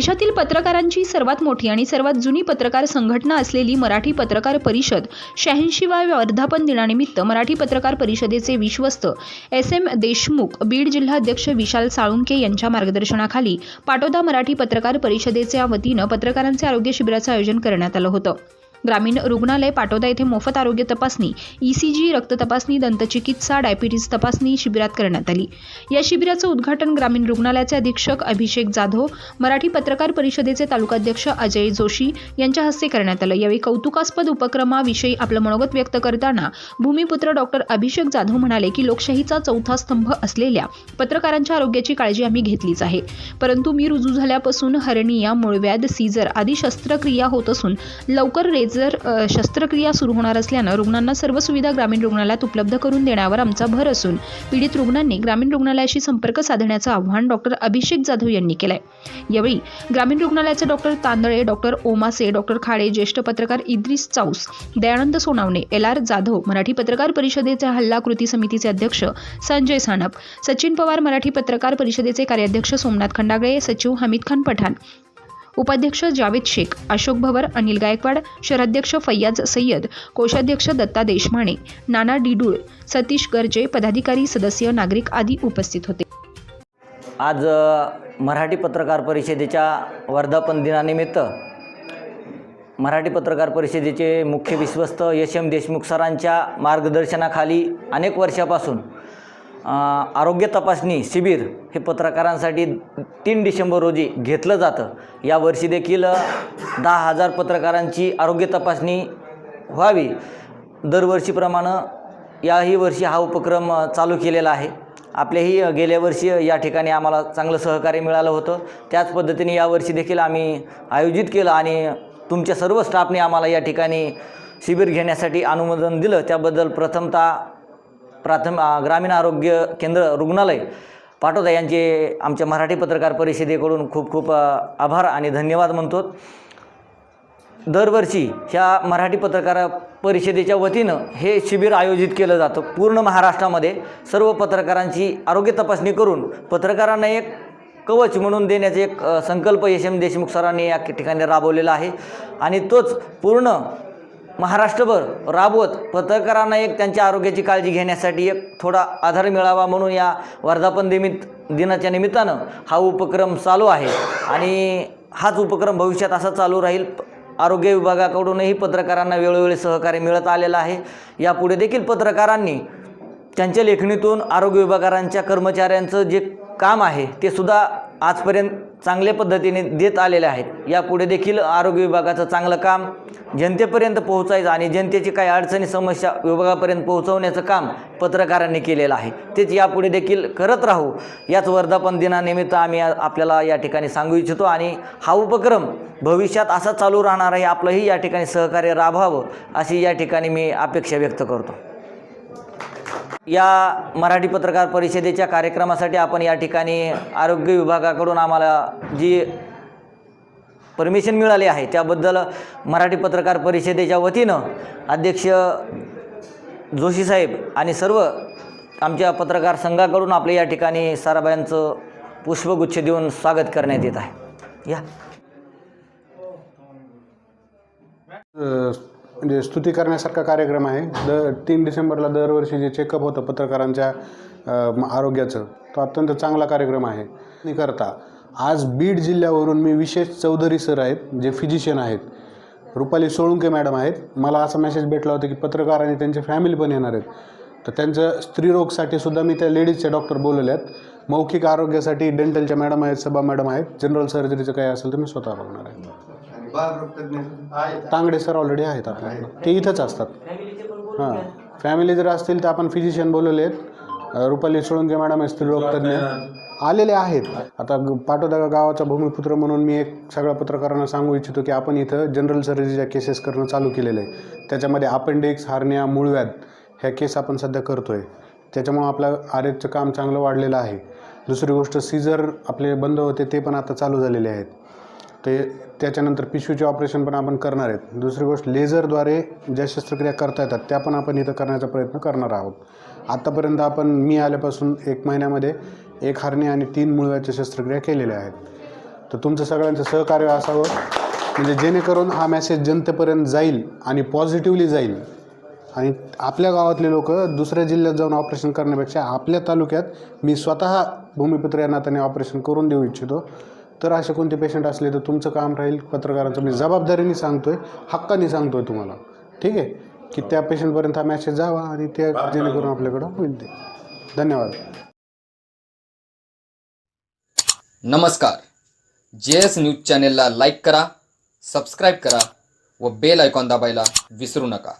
देशातील पत्रकारांची सर्वात मोठी आणि सर्वात जुनी पत्रकार संघटना असलेली मराठी पत्रकार परिषद शहाऐंशीव्या वर्धापन दिनानिमित्त मराठी पत्रकार परिषदेचे विश्वस्त एस एम देशमुख बीड जिल्हाध्यक्ष विशाल साळुंके यांच्या मार्गदर्शनाखाली पाटोदा मराठी पत्रकार परिषदेच्या वतीनं पत्रकारांचे आरोग्य शिबिराचं आयोजन करण्यात आलं होतं. ग्रामीण रुग्णालय पाटोदा येथे मोफत आरोग्य तपासणी ईसीजी रक्त तपासणी दंतचिकित्सा डायबिटीज तपासणी शिबिरात करण्यात आली. या शिबिराचं उद्घाटन ग्रामीण रुग्णालयाचे अधीक्षक अभिषेक जाधव मराठी पत्रकार परिषदेचे तालुकाध्यक्ष अजय जोशी यांच्या हस्ते करण्यात आलं. यावेळी कौतुकास्पद उपक्रमाविषयी आपलं मनोगत व्यक्त करताना भूमिपुत्र डॉक्टर अभिषेक जाधव म्हणाले की लोकशाहीचा चौथा स्तंभ असलेल्या पत्रकारांच्या आरोग्याची काळजी आम्ही घेतलीच आहे. परंतु मी रुजू झाल्यापासून हरणीया मूळव्याध सीझर आदी शस्त्रक्रिया होत असून लवकर रेज जर शस्त्रक्रिया सुरू होणार असल्यानं रुग्णांना सर्व सुविधा ग्रामीण रुग्णालयात उपलब्ध करून देण्यावर आमचा भर असून पीडित रुग्णांनी ग्रामीण रुग्णालयाशी संपर्क साधण्याचं आव्हान डॉक्टर अभिषेक जाधव यांनी केलंय. यावेळी ग्रामीण रुग्णालयाचे doctor Tandale doctor Omase doctor Khade ज्येष्ठ पत्रकार इद्रिस चाऊस दयानंद सोनावणे एल. आर. जाधव मराठी पत्रकार परिषदेचे हल्ला कृती समितीचे अध्यक्ष संजय सानप सचिन पवार मराठी पत्रकार परिषदेचे कार्याध्यक्ष सोमनाथ खंडागळे सचिव हमीद खान पठाण उपाध्यक्ष जावेद शेख अशोक भवर अनिल गायकवाड शहराध्यक्ष फैयाज सय्यद कोषाध्यक्ष दत्ता देशमाने नाना डिडूळ सतीश गर्जे पदाधिकारी सदस्य नागरिक आदी उपस्थित होते. आज मराठी पत्रकार परिषदेच्या वर्धापन दिनानिमित्त मराठी पत्रकार परिषदेचे मुख्य विश्वस्त यश एम देशमुख सरांच्या मार्गदर्शनाखाली अनेक वर्षापासून आरोग्य तपासणी शिबिर हे पत्रकारांसाठी तीन डिसेंबर रोजी घेतलं जातं. यावर्षी देखील दहा हजार पत्रकारांची आरोग्य तपासणी व्हावी. दरवर्षीप्रमाणे याही वर्षी हा उपक्रम चालू केलेला आहे. आपल्याही गेल्या वर्षी या ठिकाणी आम्हाला चांगलं सहकार्य मिळालं होतं. त्याच पद्धतीने यावर्षी देखील आम्ही आयोजित केलं आणि तुमच्या सर्व स्टाफने आम्हाला या ठिकाणी शिबिर घेण्यासाठी अनुमोदन दिलं. त्याबद्दल प्रथमतः प्राथम ग्रामीण आरोग्य केंद्र रुग्णालय पाठवता यांचे आमच्या मराठी पत्रकार परिषदेकडून खूप खूप आभार आणि धन्यवाद म्हणतो. दरवर्षी ह्या मराठी पत्रकार परिषदेच्या वतीनं हे शिबिर आयोजित केलं जातं. पूर्ण महाराष्ट्रामध्ये सर्व पत्रकारांची आरोग्य तपासणी करून पत्रकारांना एक कवच म्हणून देण्याचे एक संकल्प यश एम देशमुख सरांनी या ठिकाणी राबवलेला आहे. आणि तोच पूर्ण महाराष्ट्रभर राबवत पत्रकारांना एक त्यांच्या आरोग्याची काळजी घेण्यासाठी एक थोडा आधार मिळावा म्हणून या वर्धापन दिमित दिनाच्या निमित्तानं हा उपक्रम चालू आहे. आणि हाच उपक्रम भविष्यात असा चालू राहील. आरोग्य विभागाकडूनही पत्रकारांना वेळोवेळी सहकार्य मिळत आलेलं आहे. यापुढे देखील पत्रकारांनी त्यांच्या लेखणीतून आरोग्य विभागांच्या कर्मचाऱ्यांचं जे काम आहे ते सुद्धा आजपर्यंत चांगल्या पद्धतीने देत आलेले आहेत. यापुढे देखील आरोग्य विभागाचं चांगलं काम जनतेपर्यंत पोहोचायचं आणि जनतेची काही अडचणी समस्या विभागापर्यंत पोहोचवण्याचं काम पत्रकारांनी केलेलं आहे. तेच यापुढे देखील करत राहू. याच वर्धापन दिनानिमित्त आम्ही आपल्याला या ठिकाणी सांगू इच्छितो आणि हा उपक्रम भविष्यात असा चालू राहणार आहे आपलंही या ठिकाणी सहकार्य राबवावं अशी या ठिकाणी मी अपेक्षा व्यक्त करतो. या मराठी पत्रकार परिषदेच्या कार्यक्रमासाठी आपण या ठिकाणी आरोग्य विभागाकडून आम्हाला जी परमिशन मिळाली आहे त्याबद्दल मराठी पत्रकार परिषदेच्या वतीनं अध्यक्ष जोशी साहेब आणि सर्व आमच्या पत्रकार संघाकडून आपले या ठिकाणी साराबाईंचं पुष्पगुच्छ देऊन स्वागत करण्यात येत आहे. या. म्हणजे स्तुती करण्यासारखा कार्यक्रम आहे. द तीन डिसेंबरला दरवर्षी जे चेकअप होतं पत्रकारांच्या आरोग्याचं तो अत्यंत चांगला कार्यक्रम आहे. करता. आज बीड जिल्ह्यावरून मी विशेष चौधरी सर आहेत जे फिजिशियन आहेत. रुपाली सोळुंके मॅडम आहेत. मला असा मेसेज भेटला होता की पत्रकार आणि त्यांची फॅमिली पण येणार आहेत. तर त्यांचं स्त्रीरोगसाठी सुद्धा मी त्या लेडीजचे डॉक्टर बोलवले आहेत मौखिक आरोग्यासाठी डेंटलच्या मॅडम आहेत सभा मॅडम आहेत. जनरल सर्जरीचं काही असेल तर मी स्वतः बघणार आहे. तांगडे सर ऑलरेडी आहेत आपल्याकडे ते इथंच असतात. हां. फॅमिली जर असतील तर आपण फिजिशियन बोलवले आहेत. रुपाली सोळंके मॅडम आहेत स्त्रीरोग तज्ज्ञ आलेले आहेत. आता पाटोदा गावाचा भूमिपुत्र म्हणून मी एक सगळ्या पत्रकारांना सांगू इच्छितो की आपण इथं जनरल सर्जरीच्या केसेस करणं चालू केलेलं आहे. त्याच्यामध्ये अपेंडिक्स हार्निया मूळव्याध ह्या केस आपण सध्या करतो आहे त्याच्यामुळं आपलं आरोग्यचं काम चांगलं वाढलेलं आहे. दुसरी गोष्ट सीझर आपले बंद होते ते पण आता चालू झालेले आहेत. ते त्याच्यानंतर पिशवीचे ऑपरेशन पण आपण करणार आहेत. दुसरी गोष्ट लेझरद्वारे ज्या शस्त्रक्रिया करता येतात त्या पण आपण इथं करण्याचा प्रयत्न करणार आहोत. आत्तापर्यंत आपण मी आल्यापासून एक महिन्यामध्ये एक हारणे आणि तीन मुळव्याच्या शस्त्रक्रिया केलेल्या आहेत. तर तुमचं सगळ्यांचं सहकार्य असावं. म्हणजे जेणेकरून हा मेसेज जनतेपर्यंत जाईल आणि पॉझिटिव्हली जाईल. आणि आपल्या गावातले लोक दुसऱ्या जिल्ह्यात जाऊन ऑपरेशन करण्यापेक्षा आपल्या तालुक्यात मी स्वतः भूमिपुत्र या नात्याने ऑपरेशन करून देऊ इच्छितो. तर असे कोणते पेशंट असले तर तुमचं काम राहील पत्रकारांचं. मी जबाबदारीने सांगतोय हक्काने सांगतोय तुम्हाला. ठीक आहे? की त्या पेशंटपर्यंत हा मॅसेज जावा आणि ते जेणेकरून आपल्याकडं होईल ते. धन्यवाद. नमस्कार. जे एस न्यूज चॅनेलला लाईक करा सबस्क्राईब करा व बेल आयकॉन दाबायला विसरू नका.